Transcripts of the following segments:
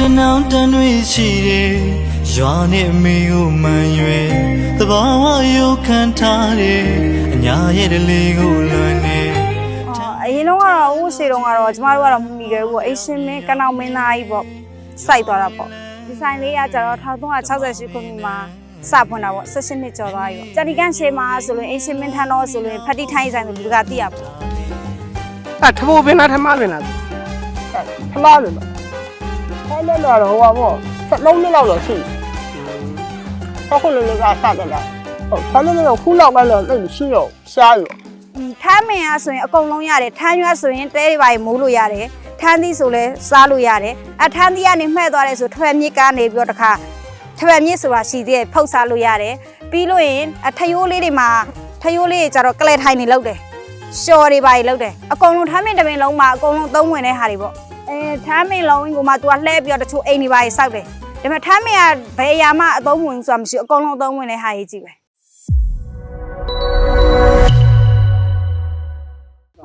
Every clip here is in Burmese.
ကနောင်တန်တွေရှိတယ်ရွာနဲ့မေကိုမှန်ရွယ်သဘာဝရုပ်ခံထားတယ်အညာရဲ့တလေးကိုလွန်နေအော်အရင်တော့ကတော့ဦးရှေတုန်းကတော့ကျမတို့ကတော့မမီခဲ့ဘူးပေါ့အိရှင်မင်းကနောင်မင်းသားကြီးပေါ့စိုက်သွားတာပေါ့ဒီဆိုင်လေးကကျတော့1368ခုနှစ်မှာစဖွင့်တာပေါ့16နှစ်ကျော်သွားပြီပေါ့ဂျာဒီကန်ရှေမှာဆိုလို့အိရှင်မင်းထန်းတော်ဆိုလို့ဖတ်တိထိုင်းဆိုင်ဆိုလူကသိရပေါ့အဲ့ထမိုးပင်လားထမပင်လားခလာတယ်မ အဲ့လည်းတော့ဟိုပါပေါ့စလုံးလေးလောက်တော့ရှိတယ်ခုလည်းလည်းကစတယ်လားဟုတ်ဆလုံးလေးတော့ခုလောက်ကတော့တိတ်ရှိတော့ရှားရောอืมထမ်းမင်အားဆိုရင်အကုန်လုံးရတယ်ထမ်းရွက်ဆိုရင်တဲတွေပါမိုးလို့ရတယ်ထမ်းသီးဆိုလဲစားလို့ရတယ်အထမ်းသီးကနေမှဲ့သွားတယ်ဆိုထွယ်မြစ်ကနေပြီးတော့တခါထွယ်မြစ်ဆိုတာရှိသေးတယ်ဖုတ်စားလို့ရတယ်ပြီးလို့ရင်အထရိုးလေးတွေမှာထရိုးလေးတွေကြတော့ကလဲထိုင်နေလောက်တယ်ရှော်တွေပါတွေလောက်တယ်အကုန်လုံးထမ်းမင်တစ်ပင်လုံးမှာအကုန်လုံးသုံးဝင်တဲ့ဟာတွေပေါ့ အဲထမ်းမင်လုံးကိုမှ तू ကလှဲပြီးတော့တချို့အိမ်တွေပါတွေစောက်တယ်ဒါပေမဲ့ထမ်းမင်ကဘယ်အရာမှအသုံးဝင်ဆိုတာမရှိဘူးအကုန်လုံးအသုံးဝင်တဲ့ဟာကြီးကြည့်ပဲ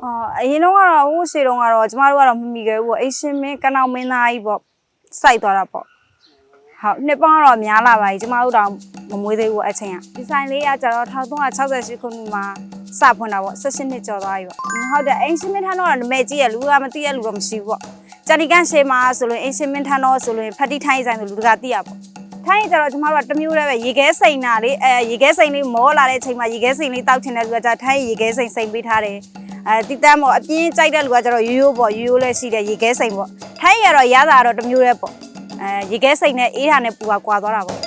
အော်အရင်တော့ကတော့ဦးရှေတုန်းကတော့ကျမတို့ကတော့မမီခဲ့ဘူးပေါ့အိရှင်မင်းကနောင်မင်းသားကြီးပေါ့စိုက်သွားတာပေါ့ဟုတ်နှစ်ပေါင်းကတော့များလာပါပြီကျမတို့တော့မမွေးသေးဘူးအချိန်ကဒီဆိုင်လေးကကျတော့1368ခုနှစ်မှာစဖွင့်တာပေါ့16နှစ်ကျော်သွားပြီပေါ့ဟုတ်တယ်အိရှင်မင်းထန်းတော့နမဲကြီးရလူကမသိရလူတော့မရှိဘူးပေါ့ ဂျာဒီကန်ရှေမှာဆိုလို့အိရှင်မင်းထန်းတော့ဆိုလို့ဖတ်တိထိုင်းဆိုင်ဆိုလူတကာသိရပေါ့ထိုင်းကျတော့ကျမတို့ကတစ်မျိုးတည်းပဲရေခဲစိန်နာလေးအဲရေခဲစိန်လေးမောလာတဲ့အချိန်မှာရေခဲစိန်လေးတောက်ချင်တဲ့လူကじゃထိုင်းရေခဲစိန်စိန်ပေးထားတယ်အဲတိတန်းပေါ့အပြင်းကြိုက်တဲ့လူကကျတော့ရိုးရိုးပေါ့ရိုးရိုးလည်းရှိတယ်ရေခဲစိမ်ပေါ့ထိုင်းရတော့ရတာတော့တစ်မျိုးတည်းပေါ့အဲရေခဲစိမ်နဲ့အေးတာနဲ့ပူပါကွာသွားတာပေါ့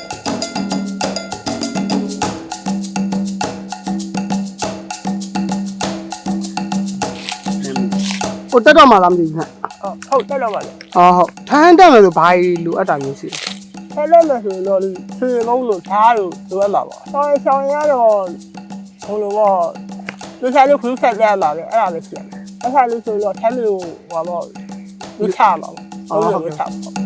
ဟိုတက်တော့မှလားမသိဘူး ဟဲ့ဟုတ်တက်တော့ပါလေအော်ဟုတ်ထမ်းတက်မယ်ဆိုဘာကြီးလိုအပ်တာမျိုးရှိလဲဆလုံးလို့ဆိုတော့ဆွေလုံးလို့ဓာတ်လို့လိုအပ်မှာပါဆောင်းဆောင်ရတော့ဟိုလိုပေါ့လူစားလို့ခုဆက်ကြမှာပဲအဲ့ဒါပဲရှိတယ်အဲ့ဒါလို့ဆိုတော့ထမ်းလို့ဟိုပေါ့လူချမှာပေါ့ဟုတ်လို့ချပါ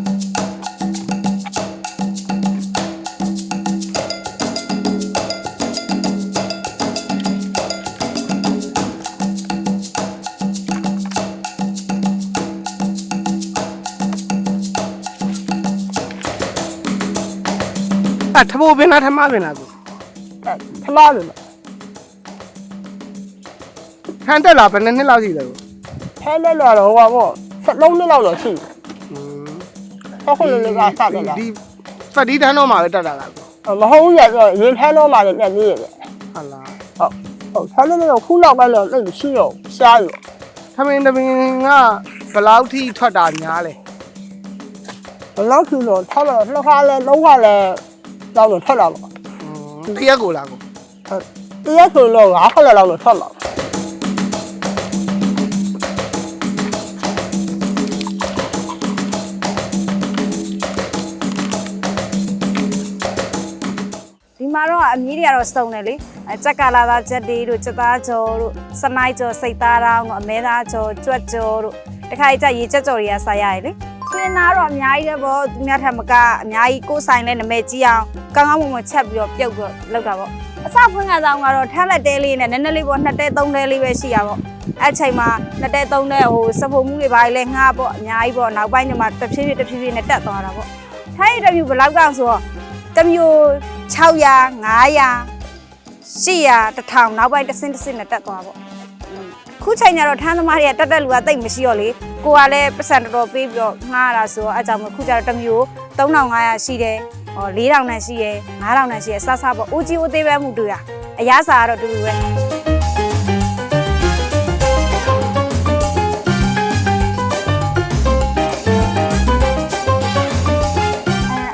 ထမိုးပင်လားထမပင်လားသူခလာတယ်မထမ်းတက်လာဘယ်နှစ်နှစ်လောက်ရှိလဲကိုထဲလဲတော့ဟိုပါပေါ့စလုံးလေးလောက်တော့ရှိတယ်ခုလည်းလည်းကစတယ်လားဒီဖတ်ဒီတန်းတော့မှပဲတက်တာလားကိုမဟုတ်ရတော့ရင်ထဲတော့မှလည်းပြည့်နေရတယ်ဟုတ်လားဟုတ်ဟုတ်ဆလုံးလေးတော့ခုလောက်ကတော့တိတ်ရှိတော့ရှားရောထမင်းတပင်ကဘယ်လောက်ထိထွက်တာများလဲဘလောက်ကျတော့ထောက်တော့လှခါလဲလုံးခါလဲ တော့တော့ထွက်လာပါတရက်ကိုလားကိုတရားဆိုတော့ငါးခါလဲတော့ထွက်လာဒီမှာတော့အမီးတွေကတော့စုံတယ်လေအဲကြက်ကလာသားချက်တွေတို့ချက်သားကြော်တို့စနိုက်ကြော်စိတ်သားတောင်းတို့အမဲသားကြော်ကြွက်ကြော်တို့တခါကြရေချက်ကြော်တွေကစားရတယ်လေ စင်နာတော့အများကြီးပဲပေါ့သူများထက်မကအများကြီးကိုယ်ဆိုင်လဲနမဲကြီးအောင်ကောင်းကောင်းမွန်မွန်ချက်ပြီးတော့ပြုတ်ပြီးတော့လောက်တာပေါ့အစဖွင့်ကစားကတော့ထမ်းလက်တဲလေးနဲ့နည်းနည်းလေးပေါ့နှစ်တဲသုံးတဲလေးပဲရှိရပေါ့အဲ့ချိန်မှာနှစ်တဲသုံးတဲဟိုစဖို့မှုတွေပါလေငှားပေါ့အများကြီးပေါ့နောက်ပိုင်းကျမှတစ်ဖြည်းဖြည်းတစ်ဖြည်းဖြည်းနဲ့တက်သွားတာပေါ့ထိုင်းရတဲ့မျိုးဘယ်လောက်ကောင်ဆိုတော့တစ်မျိုး600 900 800 1000နောက်ပိုင်းတစ်စင်းတစ်စင်းနဲ့တက်သွားပေါ့ อืมခုချိန်ကျတော့ထမ်းသမားတွေကတက်တက်လူကတိတ်မရှိတော့လေကိုကလည်းပတ်စံတော်တော်ပေးပြီးတော့ငှားရတာဆိုတော့အဲကြောင့်မို့ခုကျတော့တစ်မျိုး3500ရှိတယ်ဟော4000နဲ့ရှိတယ်9000နဲ့ရှိတယ်စစပေါ့ OG အသေးပဲမှုတွေ့ရအရစာကတော့တူတူပဲအဲ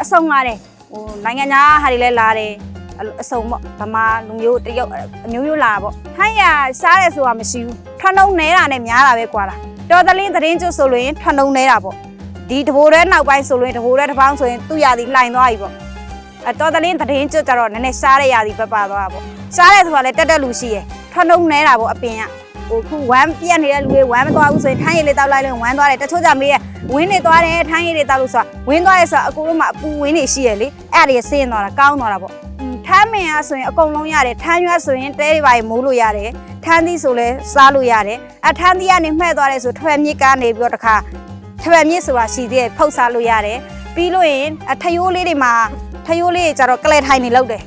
အဆုံးလာတယ်ဟိုနိုင်ငံသားဟာတွေလည်းလာတယ် အလိုအစုံပေါ့ဗမာလူမျိုးတရုတ်အမျိုးမျိုးလာပေါ့ထိုင်းရစားတယ်ဆိုတာမရှိဘူးထွန်းုံနေတာနဲ့များတာပဲကွာလားတော်သလင်းသတင်းကျွတ်ဆိုလို့ရင်ထွန်းုံနေတာပေါ့ဒီတဘိုးတဲ့နောက်ပိုင်းဆိုလို့ရင်တဘိုးတဲ့တစ်ပေါင်းဆိုရင်သူ့ရာသီလှိုင်သွားပြီပေါ့အဲတော်သလင်းသတင်းကျွတ်ကြတော့နည်းနည်းစားတဲ့ရာသီပဲပါသွားတာပေါ့စားတယ်ဆိုတာလည်းတက်တက်လူရှိရယ်ထွန်းုံနေတာပေါ့အပင်ကဟိုခုဝမ်းပြက်နေတဲ့လူတွေဝမ်းမသွားဘူးဆိုရင်ထိုင်းရည်လေးတောက်လိုက်လို့ဝမ်းသွားတယ်တချို့ကြမေးရဝင်းနေသွားတယ်ထိုင်းရည်လေးတောက်လို့ဆိုတာဝင်းသွားရဲဆိုတာအကူလုံးမှာအပူဝင်းနေရှိရယ်လေအဲ့ဒါတွေဆင်းသွားတာကောင်းသွားတာပေါ့ထ မ်းမင်အားဆိုရင်အကုန်လုံးရတယ်ထမ်းရွက်ဆိုရင်တဲတွေပါမိုးလို့ရတယ်ထမ်းသီးဆိုလဲစားလို့ရတယ်အထမ်းသီးကနေမှဲ့သွားတယ်ဆိုထွယ်မြစ်ကနေပြီးတော့တခါထထပံမြစ်ဆိုတာရှိသေးတယ်ဖုတ်စားလို့ရတယ်ပြီးလို့ရင်အထရိုးလေးတွေမှာထရိုးလေးတွေကြတော့ကလဲထိုင်နေလောက်တယ်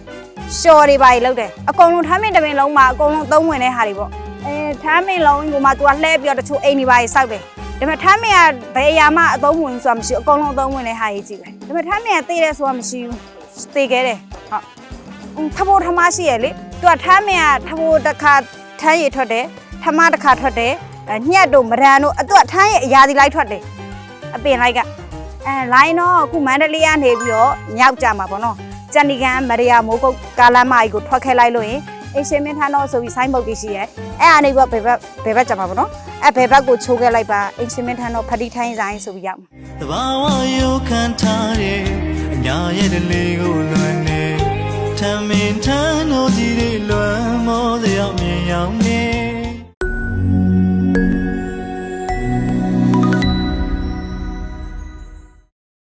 ရှော်တွေပါကြီးလောက်တယ်အကုန်လုံးထမ်းမင်းတစ်ပင်လုံးမှာအကုန်လုံးသုံးဝင်တဲ့ဟာတွေပေါ့အဲထမ်းမင်းလုံးကိုမှ तू ကလှဲပြီးတော့တချို့အိမ်တွေပါကြီးစောက်တယ်ဒါပေမဲ့ထမ်းမင်းကဘယ်အရာမှအသုံးဝင်ဆိုတာမရှိဘူးအကုန်လုံးအသုံးဝင်တဲ့ဟာကြီးကြည့်ပဲဒါပေမဲ့ထမ်းမင်းကသေးတယ်ဆိုတာမရှိဘူးသေခဲ့တယ်ဟုတ် ထဖို့ထမရှိရလေသူကထမ်းမင်ကထဖို့တစ်ခါထမ်းရည်ထွက်တယ်ထမတစ်ခါထွက်တယ်အဲညက်တို့မရန်တို့အတူကထမ်းရည်အရာဒီလိုက်ထွက်တယ်အပင်လိုက်ကအဲလိုင်းတော့အခုမန္တလေးကနေပြီးတော့မြောက်ကြမှာပေါ့နော်ကြန်ဒီကန်မရိယာမိုးကုတ်ကာလမ်းမကြီးကိုထွက်ခဲလိုက်လို့ရင်အရှင်မင်းထန်းတော်ဆိုပြီးဆိုင်းဘုတ်ကြီးရှိရဲအဲ့အနေပြီးတော့ဘယ်ဘက်ဘယ်ဘက်ကြမှာပေါ့နော်အဲ့ဘယ်ဘက်ကိုချိုးခဲ့လိုက်ပါအရှင်မင်းထန်းတော်ဖတိထိုင်းဆိုင်ဆိုပြီးရောက်မှာတဘာဝရုပ်ခံထားတဲ့အညာရဲ့တလေးကိုလွန် နေထ